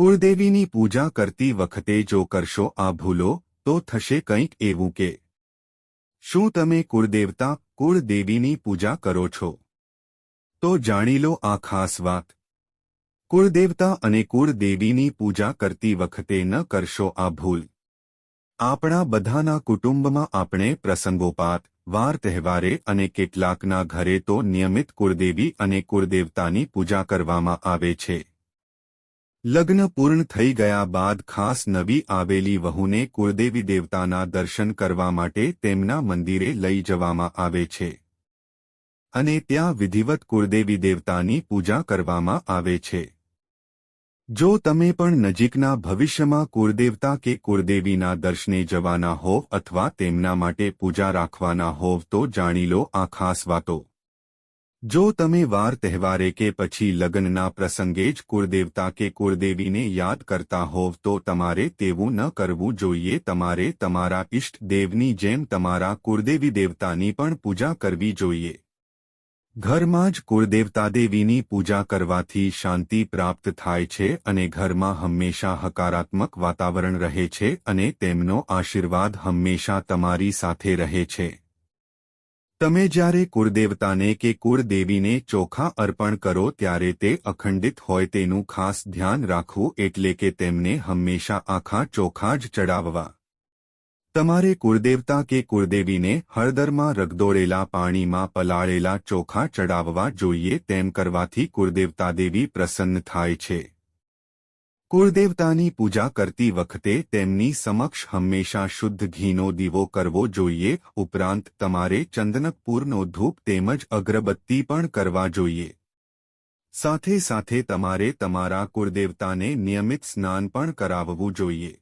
કુળદેવીની પૂજા કરતી વખતે જો કરશો આ ભૂલો, તો થશે કંઈક એવું કે, શું તમે કુળદેવતા કુળદેવીની પૂજા કરો છો? તો જાણી લો આ ખાસ વાત. કુળદેવતા અને કુળદેવીની પૂજા કરતી વખતે ન કરશો આ ભૂલ. આપણા બધાના કુટુંબમાં આપણે પ્રસંગોપાત વાર તહેવારે અને કેટલાકના ઘરે તો નિયમિત કુળદેવી અને કુળદેવતાની પૂજા કરવામાં આવે છે. લગ્ન પૂર્ણ થઈ ગયા બાદ ખાસ નવી આવેલી વહુને કુળદેવી દેવતાના દર્શન કરવા માટે તેમના મંદિરે લઈ જવામાં આવે છે. અને ત્યાં વિધિવત કુળદેવી દેવતાની પૂજા કરવામાં આવે છે. જો તમે પણ નજીકના ભવિષ્યમાં કુળદેવતા કે કુળદેવીના દર્શને જવાના હોવ અથવા તેમના માટે પૂજા રાખવાના હોવ તો જાણી લો આ ખાસ વાતો. જો તમે વાર તહેવારે કે પછી લગ્નના પ્રસંગે જ કુળદેવતા કે કુળદેવીને યાદ કરતા હોવ તો તમારે તેવું ન કરવું જોઈએ. તમારે તમારા ઇષ્ટ દેવની જેમ તમારા કુળદેવી દેવતાની પણ પૂજા કરવી જોઈએ. ઘરમાં જ કુળદેવતાદેવીની પૂજા કરવાથી શાંતિ પ્રાપ્ત થાય છે અને ઘરમાં હંમેશા હકારાત્મક વાતાવરણ રહે છે અને તેમનો આશીર્વાદ હંમેશા તમારી સાથે રહે છે. તમે જ્યારે કુળદેવતાને કે કુળદેવીને ચોખા અર્પણ કરો ત્યારે તે અખંડિત હોય તેનું ખાસ ધ્યાન રાખવું એટલે કે તેમને હંમેશા આખા ચોખા જ ચડાવવા. તમારે કુળદેવતા કે કુળદેવીને હળદરમાં રગદોળેલા પાણીમાં પલાળેલા ચોખા ચડાવવા જોઈએ તેમ કરવાથી કુળદેવતા દેવી પ્રસન્ન થાય છે. કુળદેવતાની પૂજા કરતી વખતે તેમની સમક્ષ હંમેશા શુદ્ધ ઘીનો દીવો કરવો જોઈએ. ઉપરાંત તમારે ચંદનકપૂરનો ધૂપ તેમજ અગરબત્તી પણ કરવા જોઈએ. સાથે સાથે તમારે તમારા કુળદેવતાને નિયમિત સ્નાન પણ કરાવવું જોઈએ.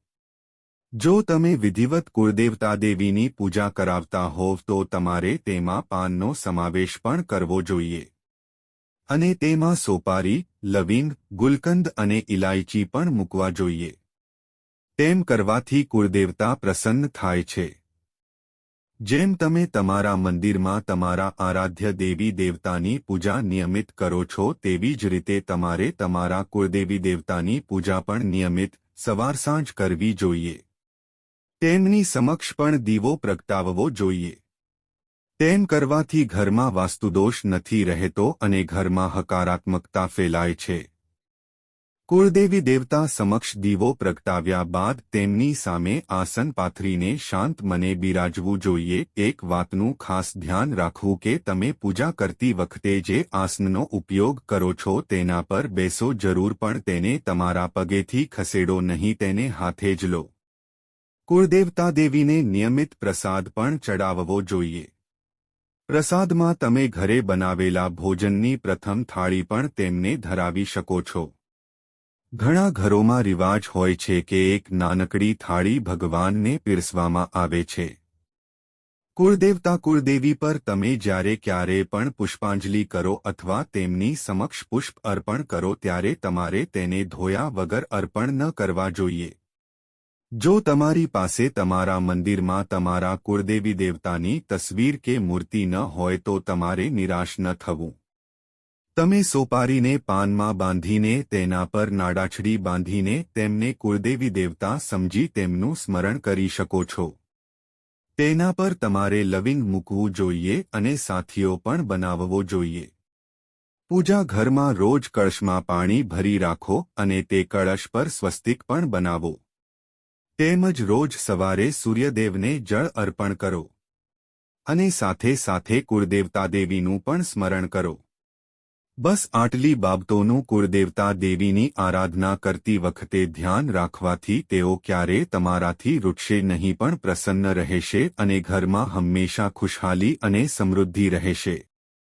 જો તમે વિધિવત કુળદેવતા દેવીની પૂજા કરાવતા હોવ તો તમારે તેમાં પાનનો સમાવેશ પણ કરવો જોઈએ. અને તેમાં સોપારી લવિંગ, ગુલકંદ અને ઇલાયચી પણ મૂકવા જોઈએ. તેમ કરવાથી કુળદેવતા પ્રસન્ન થાય છે. જેમ તમે તમારા મંદિરમાં તમારા આરાધ્ય દેવી દેવતાની પૂજા નિયમિત કરો છો, તેવી જ રીતે તમારે તમારા કુળદેવી દેવતાની પૂજા પણ નિયમિત સવાર સાંજ કરવી જોઈએ. તેમની સમક્ષ પણ દીવો પ્રગટાવવો જોઈએ. તેમ કરવાથી ઘરમાં વાસ્તુદોષ નથી રહેતો અને ઘરમાં હકારાત્મકતા ફેલાય છે. કુળદેવી દેવતા સમક્ષ દીવો પ્રગટાવ્યા બાદ તેમની સામે આસન પાથરીને શાંત મને બિરાજવું જોઈએ. એક વાતનું ખાસ ધ્યાન રાખવું કે તમે પૂજા કરતી વખતે જે આસનનો ઉપયોગ કરો છો તેના પર બેસો જરૂર પણ તેને તમારા પગેથી ખસેડો નહીં, તેને હાથે જ લો. કુળદેવતા દેવીને નિયમિત પ્રસાદ પણ ચડાવવો જોઈએ. પ્રસાદમાં તમે ઘરે બનાવેલા ભોજનની પ્રથમ થાળી પણ તેમને ધરાવી શકો છો. ઘણા ઘરોમાં રિવાજ હોય છે કે એક નાનકડી થાળી ભગવાનને પીરસવામાં આવે છે. કુળદેવતા કુળદેવી પર તમે જ્યારે ક્યારે પણ પુષ્પાંજલિ કરો અથવા તેમની સમક્ષ પુષ્પ અર્પણ કરો ત્યારે તમારે તેને ધોયા વગર અર્પણ ન કરવા જોઈએ. જો તમારી પાસે તમારા મંદિરમાં તમારા કુળદેવી દેવતાની તસવીર કે મૂર્તિ ન હોય તો તમારે નિરાશ ન થવું. તમે સોપારીને પાનમાં બાંધીને તેના પર નાડાછડી બાંધીને તેમને કુળદેવી દેવતા સમજી તેમનું સ્મરણ કરી શકો છો. તેના પર તમારે લવિંગ મૂકવું જોઈએ અને સાથીઓ પણ બનાવવો જોઈએ. પૂજા ઘરમાં રોજ કળશમાં પાણી ભરી રાખો અને તે કળશ પર સ્વસ્તિક પણ બનાવો. તેમજ રોજ સવારે સૂર્યદેવને જળ અર્પણ કરો. અને સાથે સાથે કુળદેવતા દેવીનું પણ સ્મરણ કરો. બસ આટલી બાબતોનું કુળદેવતા દેવીની આરાધના કરતી વખતે ધ્યાન રાખવાથી તેઓ ક્યારે તમારાથી રૂટશે નહીં પણ પ્રસન્ન રહેશે અને ઘરમાં હંમેશા ખુશહાલી અને સમૃદ્ધિ રહેશે.